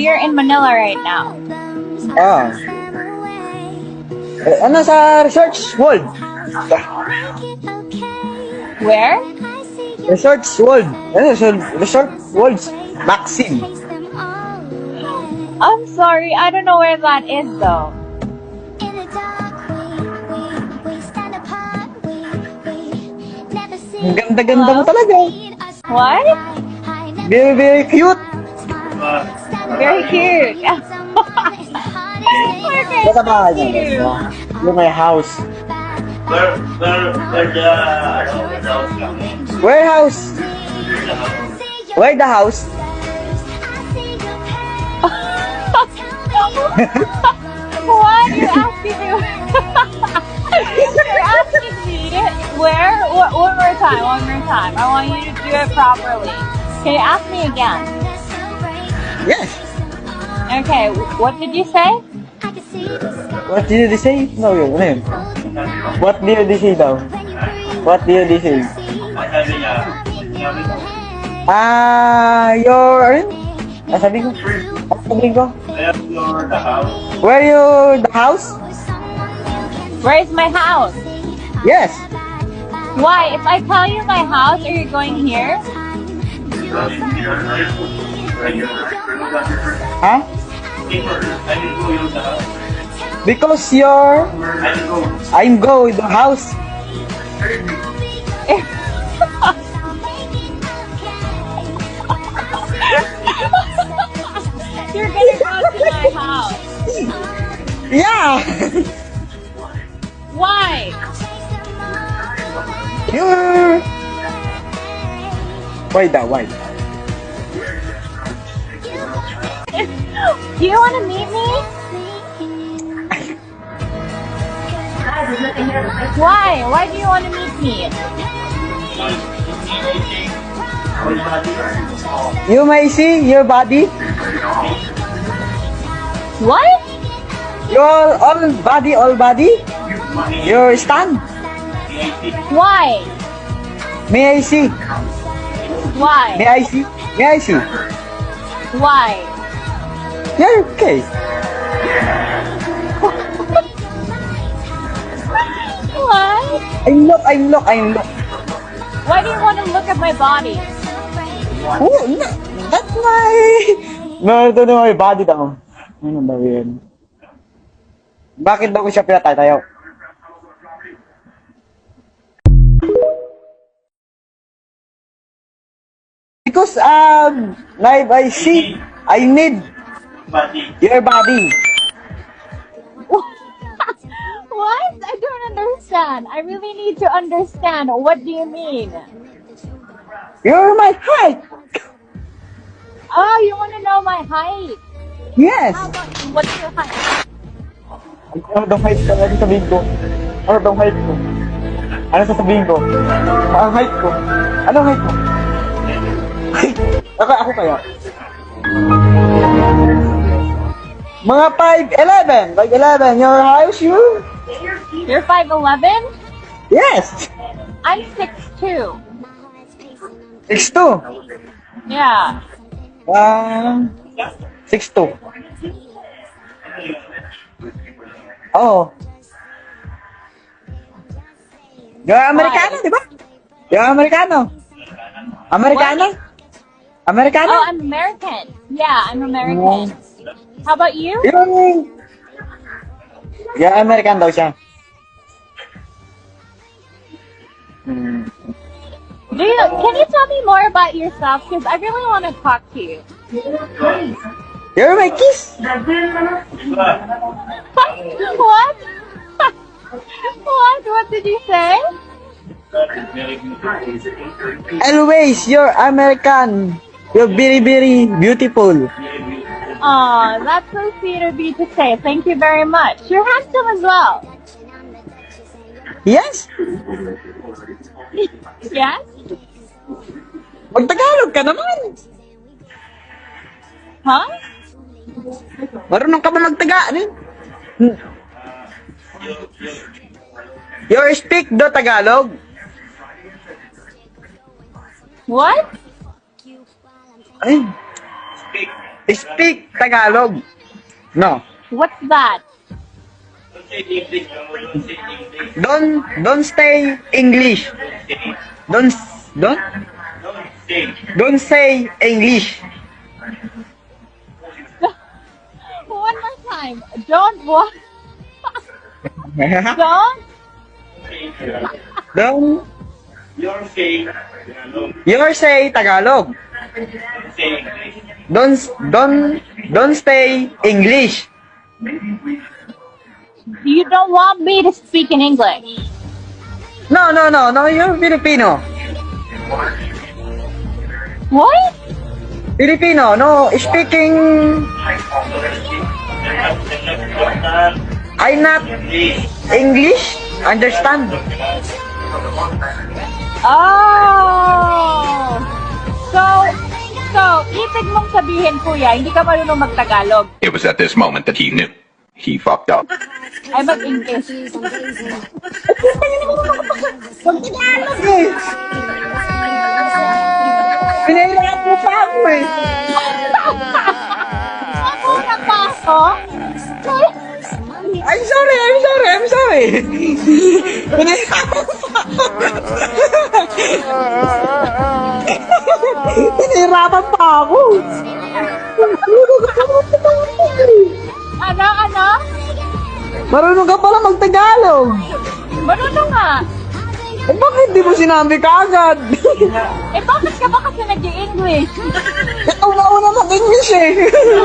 You're in Manila right now. Ah. Eh, ano sa Research World? Where? Research World. Ano sa Research World Maxim. I'm sorry, I don't know where that is though. Ang ganda-ganda mo talaga. What? Very, very cute. Very cute. okay. Sa bahay niya. Yung may house. Where, where, where the, ano, where the house? Where house? Where the house? what? You're you asking me. You're asking me where? What, one more time. One more time. I want you to do it properly. Can you ask me again? Yes. Okay. What did you say? What did you say? No. Ano yun? What did you say daw? What did you say? Ah, your... Ano? Ah, sabi ko. Sabi ko? where your the house? Where you... The house? Where's my house? Yes. Why? If I tell you my house, are you going here? Huh? Because you're... I didn't go. I'm go with the house. You're gonna go to my house. Yeah. Why? You're... Why daw? Why? Do you want to meet me? Why? Why do you want to meet me? You may see your body. What? Your all body, all body. Your stand. Why? May I see? Why? May I see? May I see? Why? You're okay. What? I'm look, I'm look, I'm look. Why do you want to look at my body? Oh, no, that's my... No, ito na may body daw. Ano ba yun? Bakit daw ko siya pinatatayo? Because, um, live I see, I need Body. your body. What? I don't understand. I really need to understand. What do you mean? You're my height. Oh, you want to know my height? Yes. How about you? What's your height? Ano daw height ko? Ano sabihin ko? Ano daw height ko? Ano sasabihin ko? Ang height ko. Ano height ko? ako, ako kaya? Mga 5'11". 5'11". Your house, you? You're 5'11"? Yes. I'm 6'2". 6'2". Yeah. Um, 6'2". Oo. Yung Amerikano, di ba? Yung Amerikano. Amerikano? Amerikano? Oh, I'm American. Yeah, I'm American. How about you? Yung... Yung American daw siya. Hmm. Do you? Can you tell me more about yourself? Because I really want to talk to you. You're my kiss. what? what? What did you say? Always, you're American. You're very, very beautiful. Oh, that's so sweet of you to say. Thank you very much. You're handsome as well. Yes? Yes? Magtagalog ka naman. Huh? Marunong ka ba magtaga? Ano? Hmm. You speak the Tagalog? What? Ay, Speak Tagalog. No. What's that? Don't say don't say English. Don't don't stay English. Don't don't Don't say. don't say English. One more time. Don't what? Don't. don't You're saying, no, you say Tagalog. say English. Don't don't don't stay English. You don't want me to speak in English. No no no no. You're Filipino. What? Filipino. No speaking. I not English. Understand? Oh! So, so, ibig mong sabihin, kuya, hindi ka marunong magtagalog. It was at this moment that he knew. He fucked up. Ay, mag-English. Magtagalog eh. Pinahirap mo pa ako eh. Ako na pa ako? I'm sorry, I'm sorry, I'm sorry. Pinahirap mo pa ako. Pinahirapan pa ako. Ano, ano? Marunong ka pala magtagalog. Marunong nga. Eh bakit di mo sinabi kaagad? Eh, bakit ka ba kasi nag-English? Ikaw na una mag-English eh.